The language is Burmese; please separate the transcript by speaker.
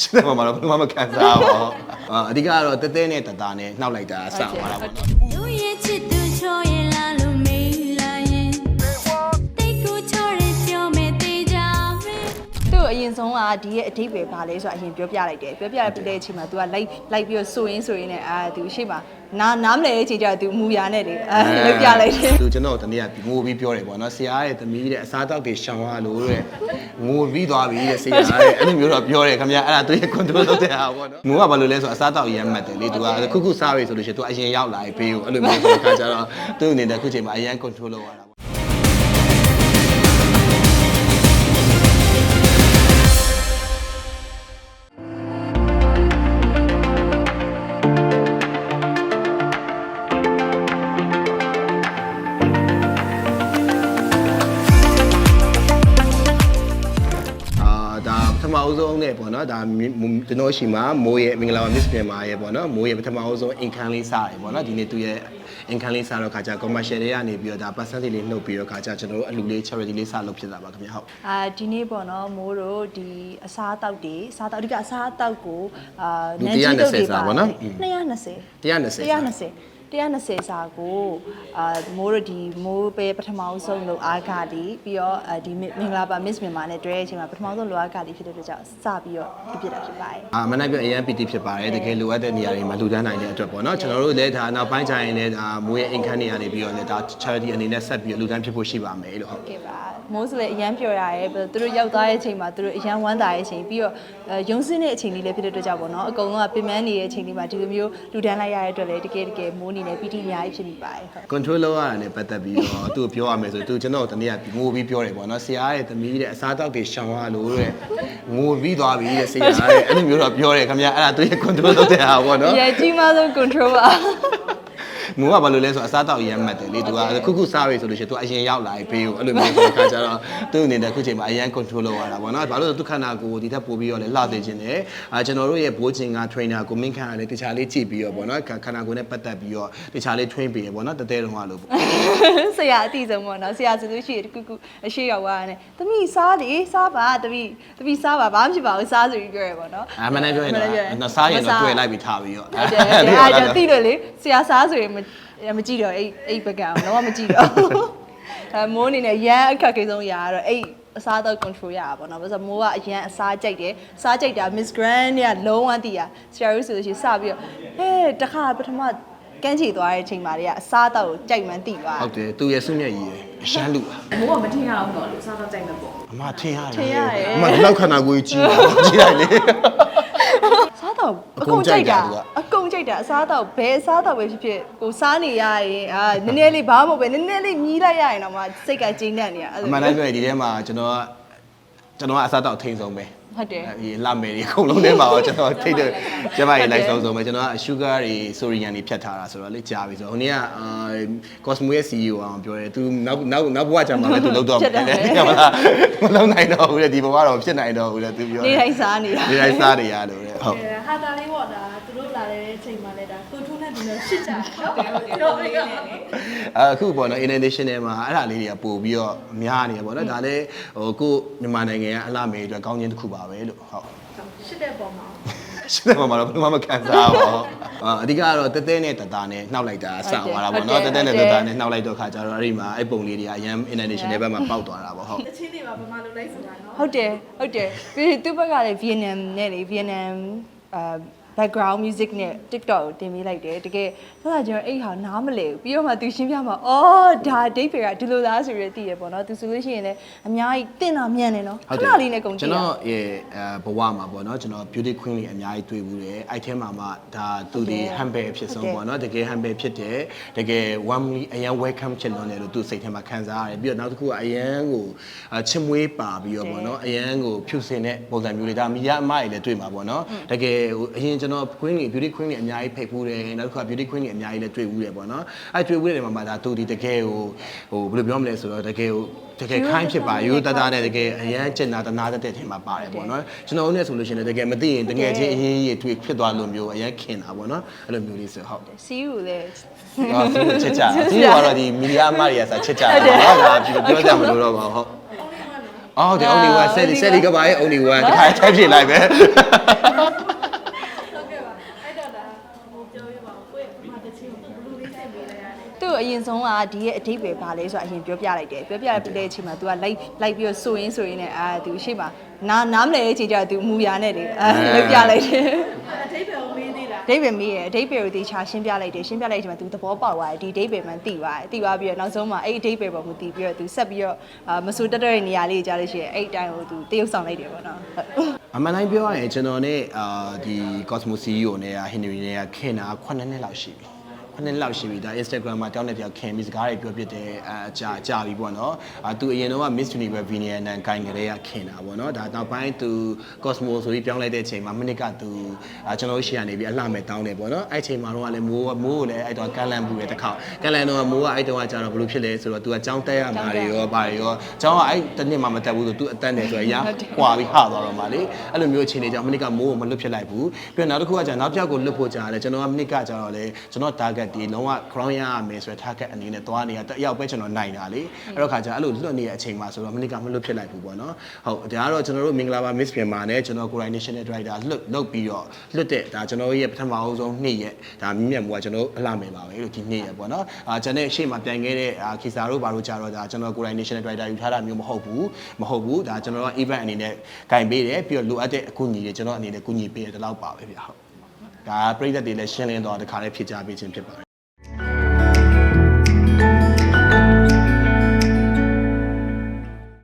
Speaker 1: ရှင်းတယ်မှာတော့ဘယ်မှမခံစားဘူးဟုတ်အာအဓိကကတော့တဲတဲနဲ့တတာနဲ့နှောက်လိုက်တာစသွားတာပေါ့နော်
Speaker 2: လူရဲ့ချ
Speaker 3: အရင်ဆုံးကဒီရဲ့အဓိပ္ပာယ်ဘာလဲဆိုတာအရင်ပြောပြလိုက်တယ်ပြောပြလိုက်ပြီးတဲ့အချိန်မှာ तू ကလိုက်လိုက်ပြီးတော့ဆိုရင်းဆိုရင်းနဲ့အာ तू ရှေ့မှာနားနားမလဲတဲ့အချိန်ကျတော့ तू မူရနဲ့လေအဲလောက်ပြလိုက်တယ်
Speaker 1: သူကျွန်တော်တနေ့ကငိုပြီးပြောတယ်ပေါ့နော်ဆရာရဲ့သမီးတဲ့အစားတောက်တွေရှောင်ရလို့တဲ့ငိုပြီးသွားပြီတဲ့ဆရာတဲ့အဲ့လိုမျိုးတော့ပြောတယ်ခင်ဗျာအဲ့ဒါသူရဲ့ control လုပ်တဲ့ဟာပေါ့နော်ငိုကဘာလို့လဲဆိုတော့အစားတောက်ရမ်းမှတ်တယ်လေသူကခုခုစားပြီဆိုလို့ရှိရင်သူအရင်ရောက်လာပြီဘေးကိုအဲ့လိုမျိုးဆိုတဲ့ခါကျတော့သူ့အနေနဲ့ခုချိန်မှာအရင် control လုပ်ရတာ ဦးဆုံးနဲ့ပေါ့နော်ဒါကျွန်တော်ရှိမှာမိုးရဲ့မင်္ဂလာပါ Miss မြန်မာရဲ့ပေါ့နော်မိုးရဲ့ပထမအဦးဆုံးအင်ခန်းလေးစားရပေါ့နော်ဒီနေ့သူရဲ့အင်ခန်းလေးစားတော့ခါကျ commercial တွေကနေပြီးတော့ဒါ percentage လေးနှုတ်ပြီးတော့ခါကျကျွန်တော်တို့အလူလေး charity လေးစားလုပ်ဖြစ်တာပါခင်ဗျဟုတ်
Speaker 3: အာဒီနေ့ပေါ့နော်မိုးတို့ဒီအစားအသောက်တွေအစားအသောက်အဓိကအစားအသောက်ကိုအာ
Speaker 1: ဒီ
Speaker 3: နန်းကြီးတုပ်တွေ
Speaker 1: 120စာပေါ့နော်อืม
Speaker 3: 220
Speaker 1: 120
Speaker 3: 120 120စာကိုအာမိုးတို့ဒီမိုးပဲပထမဆုံးလို့အားကလေးပြီးတော့အာဒီမင်္ဂလာပါ Miss မြန်မာနဲ့တွေ့တဲ့အချိန်မှာပထမဆုံးလိုအားကလေးဖြစ်တဲ့အတွက်ကြောင့်စပြီးတော့ပြပြတာဖြစ်ပါတယ်
Speaker 1: အာမနိုင်ပြအရင် PT ဖြစ်ပါတယ်တကယ်လိုအပ်တဲ့နေရာတွေမှာလူတန်းနိုင်တဲ့အတွက်ပေါ့နော်ကျွန်တော်တို့လည်းဒါနောက်ပိုင်းကျရင်လည်းဒါမိုးရဲ့အင်ခန်းတွေကနေပြီးတော့လည်းဒါ charity အနေနဲ့ဆက်ပြီးတော့လူတန်းဖြစ်ဖို့ရှိပါမယ်လို့ဟုတ်
Speaker 3: ကဲပါ မိုးဆိုလည်းအရန်ပျော်ရတယ်ပြီးတော့သူတို့ရောက်သွားတဲ့အချိန်မှာသူတို့အရန်ဝမ်းသာတဲ့အချိန်ပြီးတော့အဲရုံစင်းတဲ့အချိန်လေးလည်းဖြစ်တဲ့အတွက်ကြောင့်ပေါ့နော်အကုန်လုံးကပြင်ပန်းနေတဲ့အချိန်လေးမှာဒီလိုမျိုးလူတန်းလိုက်ရတဲ့အတွက်လည်းတကယ်တကယ်မိုးအနေနဲ့ PT အများကြီးဖြစ်မိပါတယ်ဟုတ်
Speaker 1: control လုပ်ရတာနဲ့ပတ်သက်ပြီးတော့သူ့ကိုပြောရမယ်ဆိုသူကျွန်တော်တနေ့ကငိုပြီးပြောတယ်ပေါ့နော်ဆရာရဲ့သမီးတဲ့အစားတောက်တွေရှောင်ရလို့တဲ့ငိုပြီးသွားပြီတဲ့ဆရာတဲ့အဲ့လိုမျိုးတော့ပြောတယ်ခင်ဗျာအဲ့ဒါသူရဲ့ control လုပ်တဲ့ဟာပေါ့နော်
Speaker 3: အရန်ကြီးမားဆုံး control ပါ
Speaker 1: ငိုကဘာလို့လဲဆိုတော့အစားတောက်ရမ်းမှတ်တယ်လေသူကခုခုစားပြီဆိုလို့ရှိရင်သူအရင်ရောက်လာပြီဘေးကိုအဲ့လိုမျိုးဆိုတဲ့ခါကျတော့သူ့အနေနဲ့ခုချိန်မှာအရင် control လုပ်ရတာပေါ့နော်ဘာလို့လဲဆိုတော့သူခန္ဓာကိုယ်ကိုဒီထက်ပိုပြီးတော့လေလှစေခြင်းတယ်အာကျွန်တော်တို့ရဲ့ဘိုးချင်းက trainer ကိုမင်းခန့်ရတယ်တခြားလေးကြည့်ပြီးတော့ပေါ့နော်ခန္ဓာကိုယ်နဲ့ပတ်သက်ပြီးတော့တခြားလေး train ပေးရပေါ့နော်တတဲတုံးကလို့ပေါ့
Speaker 3: ဆရာအတိဆုံးပေါ့နော်ဆရာဆိုလို့ရှိရင်တကူကူအရှိရောက်သွားတယ်တမိစားလေစားပါတမိတမိစားပါဘာမှဖြစ်ပါဘူးစားဆိုပြီးပြောရပေါ့နော်
Speaker 1: အမှန်တမ်းပြောရင်တော့နှစ်စားရင်တော့တွေ့လိုက်ပြီးထားပြီးတော့
Speaker 3: ဟုတ်တယ်အဲ့ဒါတိလို့လေဆရာစားဆိုရင်မမကြည့်တော့အဲ့အဲ့ဘက်ကအောင်တော့မကြည့်တော့အဲမိုးအနေနဲ့ရန်အခက်အခဲဆုံးရာကတော့အဲ့အစားတော့ control ရတာပေါ့နော်ဘာလို့မိုးကအရန်အစားကြိုက်တယ်စားကြိုက်တာ Miss Grand ကလုံးဝတည်ရဆရာတို့ဆိုလို့ရှိရင်စပြီးတော့ဟဲ့တခါပထမကန်းချီသွားတဲ့အချိန်မှာတည်းကအစားတော့ကိုကြိုက်မှန်းတိသွား
Speaker 1: ဟုတ်တယ်သူရဲ့စွမျက်ရည်ရအရှမ်းလူပါ
Speaker 4: မိုးကမထင်ရအောင်တော့လို့စားတော့ကြိုက်မှာပေါ့
Speaker 1: အမထင်ရတယ်
Speaker 3: ထင်ရတယ်
Speaker 1: အမဒီလောက်ခန္ဓာကိုယ်ကြီးကြီးလိုက်လေ
Speaker 3: စား တော့
Speaker 1: အ
Speaker 3: အ
Speaker 1: ကုန်
Speaker 3: ကုန်
Speaker 1: ကြို
Speaker 3: ကြို
Speaker 1: က်
Speaker 3: က်
Speaker 1: တာ
Speaker 3: တာ
Speaker 1: သူက
Speaker 3: အကုန်ကြိုက်တာအစားတော့ဘယ်အစားတော့ပဲဖြစ်ဖြစ်ကိုစားနေရရင်အာနည်းနည်းလေးဘာမှမဟုတ်ပဲနည်းနည်းလေးမြည်လိုက်ရရင်တော့မှစိတ်ကကျဉ်းတတ်နေရအဲ့
Speaker 1: အ
Speaker 3: လို
Speaker 1: မှန်တမ်းပြောရင်ဒီထဲမှာကျွန်တော်ကကျွန်တော်ကအစားတော့အထိန်ဆုံးပဲ
Speaker 3: ဟုတ်တယ်
Speaker 1: ဒီလာမယ်ဒီအကုန်လုံးထဲမှာတော့ကျွန်တော်ထိတ်တယ်ကျမကြီးလိုက်ဆုံးဆုံးပဲကျွန်တော်က sugar တွေ sodium တွေဖြတ်ထားတာဆိုတော့လေကြားပြီဆိုတော့ဟိုနေ့ကအာ Cosmo ရဲ့ CEO အောင်ပြောတယ် तू နောက်နောက်နောက်ဘဝကျမှလည်း तू လောက်တော့မယ်တဲ့ဟုတ်လားမလုံးနိုင်တော့ဘူးတဲ့ဒီဘဝတော့ဖြစ်နိုင်တော့ဘူးတဲ့ तू ပြော
Speaker 3: နေတိုင်းစားနေတာ
Speaker 1: နေတိုင်းစားနေရလို့တဲ့ဟုတ်
Speaker 4: အဲဟာတာလေးပေါ့ဒါသူ တို့လာတဲ့အချိန်မှလည်းဒါကိုထုံးနဲ့ဒီလိုရှစ်ကြတယ်ဟုတ်တယ်ဟုတ်တယ်ဟုတ်တယ်
Speaker 1: အခုပေါ့နော် international မှာအဲ့ဒါလေးတွေကပို့ပြီးတော့များနေရပေါ့နော်ဒါလည်းဟိုကိုမြန်မာနိုင်ငံကအလှမေအတွက်ကောင်းခြင်းတစ်ခုပါပဲလို့ဟုတ်
Speaker 4: ရှစ်တဲ့ပုံမှာ
Speaker 1: ရှင်းတယ်မှာတော့ဘယ်မှမခံစားဘူးပေါ့အာအဓိကတော့တဲတဲနဲ့တတာနဲ့နှောက်လိုက်တာစသွားတာပေါ့နော်တဲတဲနဲ့တတာနဲ့နှောက်လိုက်တော့ခါကျတော့အဲ့ဒီမှာအဲ့ပုံလေးတွေကအရန် international ဘက်မှာပေါက်သွားတာပေါ့ဟုတ်
Speaker 4: တချင်းတွေမှာဗမာလိုလိုက်ဆိုတာနော်
Speaker 3: ဟုတ်တယ်ဟုတ်တယ်ပြီးရင်သူ့ဘက်ကလည်း Vietnam နဲ့လေ Vietnam အာ background music နဲ့ TikTok ကိုတင်ပေးလိုက်တယ်တကယ်ဆိုတော့ကျွန်တော်အဲ့ဟာနားမလဲဘူးပြီးတော့မှသူရှင်းပြမှာအော်ဒါဒိတ်ဖေကဒီလိုလားဆိုပြီးတော့သိရပေါ့နော်သူဆိုလို့ရှိရင်လည်းအများကြီးတင့်တာမြန်တယ်နော်ခဏလေးနဲ့ကုန်ကြ
Speaker 1: ကျွ
Speaker 3: ည့်
Speaker 1: န်
Speaker 3: ရ
Speaker 1: တော်ရဲ့အဲဘဝမှာပေါ့နော်ကျွန်တော် beauty queen တွေအများကြီးတွေ့ဘူးတယ်အဲ့ထဲမှာမှဒါသူဒီ humble အဖြစ်ဆုံးပေါ့နော်တကယ် humble ဖြစ်တယ်တကယ် warmly အရန် welcome ချစ်လွန်တယ်လို့သူစိတ်ထဲမှာခံစားရတယ်ပြီးတော့နောက်တစ်ခုကအရန်ကိုအာချစ်မွေးပါပြီးတော့ပေါ့နော်အရန်ကိုဖြူစင်တဲ့ပုံစံမျိုးတွေဒါမီယာအမကြီးလည်းတွေ့မှာပေါ့နော်တကယ်ဟိုအရင်ကျွန်တော် queen တွေ beauty queen တွေအများကြီးဖိတ်ဖူးတယ်နောက်တစ်ခုက beauty queen တွေအများကြီးလည်းတွေ့ဘူးတယ်ပေါ့နော်အဲ့တွေ့ဘူးတဲ့နေရာမှာဒါသူဒီတကယ်ဟိုဟိုဘယ်လိုပြောမလဲဆိုတော့တကယ်ဟိုတကယ်ခိုင်းဖြစ်ပါရိုးတသားနဲ့တကယ်အရန်ကျင်နာတနာတဲ့ထဲမှာပါတယ်ပေါ့နော်ကျွန်တော်တို့နဲ့ဆိုလို့ရှိရင်လည်းတကယ်မသိရင်တကယ်ချင်းအရင်ကြီးတွေ့ဖြစ်သွားလို့မျိုးအရန်ခင်တာပေါ့နော်အဲ့လိုမျိုးလေးဆိုဟုတ်
Speaker 3: စီးယူလေ
Speaker 1: ဟောသူချစ်ကြတာသူကတော့ဒီမီဒီယာအမတွေကစာချစ်ကြတာနော်ဒါပြောကြမလို့တော့ပါဟုတ်အော်ဒီ only one ဆယ်ဆယ်လီကပါရဲ့ only one တခါထပ်ဖြစ်လိုက်ပဲ
Speaker 4: ဟုတ်ကဲ့ပါအဲ့တော့ဒါဟိုပြောရပါဦးကိုယ့်ရဲ့မာတချင်းကိုဘလူးလေးတက်ပေးလိုက် ရတယ်
Speaker 3: သူ့အရင်ဆုံးကဒီရဲ့အတိတ်ပဲပါလဲဆိုတာအရင်ပြောပြလိုက်တယ်ပြောပြလိုက်ပြီးတဲ့အချိန်မှာ तू ကလိုက်လိုက်ပြီးတော့ဆိုရင်းဆိုရင်းနဲ့အာ तू ရှေ့မှာနားနားမလဲတဲ့အချိန်ကျတော့ तू မူရနဲ့လေအဲလောက်ပြလိုက်တယ်
Speaker 4: အထိပ္ပယ်ကိုမေးသေးလား
Speaker 3: အတိတ်ပဲမေးရအတိတ်ပဲကိုတေချာရှင်းပြလိုက်တယ်ရှင်းပြလိုက်တဲ့အချိန်မှာ तू သဘောပေါက်သွားတယ်ဒီအတိတ်ပဲမှန်သိသွားတယ်သိသွားပြီးတော့နောက်ဆုံးမှာအဲ့ဒီအတိတ်ပဲပေါ်ကိုသိပြီးတော့ तू ဆက်ပြီးတော့အာမဆူတက်တဲ့နေရာလေးကြားလို့ရှိရင်အဲ့ဒီအတိုင်းကို तू တရုပ်ဆောင်လိုက်တယ်ပေါ့နော်ဟုတ်
Speaker 1: အမှန်တိုင်းပြောရရင်ကျွန်တော်နဲ့အာဒီ Cosmo CEO နဲ့ဟင်နရီနဲ့ခင်တာ9နှစ်လောက်ရှိပြီ 9နှစ်လောက်ရှိပြီဒါ Instagram မှာတောင်းတဲ့ပြောက်ခင်ပြီးစကားတွေပြောပြတယ်အာကြာကြာပြီပေါ့နော်အာသူအရင်တော့ Miss Universe Veneer နဲ့ဂိုင်းကလေးကခင်တာပေါ့နော်ဒါနောက်ပိုင်းသူ Cosmo ဆိုပြီးပြောင်းလိုက်တဲ့အချိန်မှာမိနစ်ကသူအာကျွန်တော်တို့ရှေ့ကနေပြီးအလှမဲ့တောင်းတယ်ပေါ့နော်အဲ့အချိန်မှာတော့လည်းမိုးမိုးကိုလည်းအဲ့တော့ကန်လန်ပူတယ်တစ်ခါကန်လန်တော့မိုးကအဲ့တော့ကကြာတော့ဘယ်လိုဖြစ်လဲဆိုတော့ तू ကကြောင်းတက်ရမှာတွေရောဘာတွေရောကျောင်းကအဲ့တစ်နှစ်မှမတက်ဘူးဆို तू အတန်းတယ်ဆိုရရကွာပြီးဟသွားတော့မှလေအဲ့လိုမျိုးအခြေအနေကြောင့်မိနစ်ကမိုးကိုမလွတ်ဖြစ်လိုက်ဘူးပြီးတော့နောက်တစ်ခုကကြာနောက်တစ်ယောက်ကိုလွတ်ဖို့ကြာတယ်ကျွန်တော်ကမိနစ်ကကြာတော့လေကျွန်တော် target ဒီလုံးဝ crown ရရမယ်ဆိုတဲ့ target အနေနဲ့သွားနေတာတစ်ယောက်ပဲကျွန်တော်နိုင်တာလေအဲ့တော့ခါကြာအဲ့လိုလွတ်နေတဲ့အချိန်မှာဆိုတော့မိနစ်ကမလွတ်ဖြစ်လိုက်ဘူးပေါ့နော်ဟုတ်ဒါကတော့ကျွန်တော်တို့မင်္ဂလာပါ Miss မြန်မာနဲ့ကျွန်တော် coordination director လွတ်လွတ်ပြီးတော့လွတ်တဲ့ဒါကျွန်တော်ရဲ့ပထမအဆုံးနေ့ရဲ့ဒါမြင့်မြတ်မှုကကျွန်တော်အလှမယ်ပါပဲလို့ဒီနေ့ရဲ့ပေါ့နော်အာကျွန်တော်ရှေ့မှာပြန်ခဲ့တဲ့အာခီစာတို့ဘာလို့ကြာတော့ဒါကျွန်တော် coordination director ယူထားတာမျိုးမဟုတ်ဘူးမဟုတ်ဘူးဒါကျွန်တော်က event အနေနဲ့ဂိုင်ပေးတယ်ပြီးတော့လိုအပ်တဲ့အကူအညီတွေကျွန်တော်အနေနဲ့ကူညီပေးတယ်ဒီလောက်ပါပဲဗျဟုတ် ဒါပြည်သက်တွေလည်းရှင်းလင်းတော့တခါလေးဖြည့်ကြပေးခြင်းဖြစ်ပါတယ်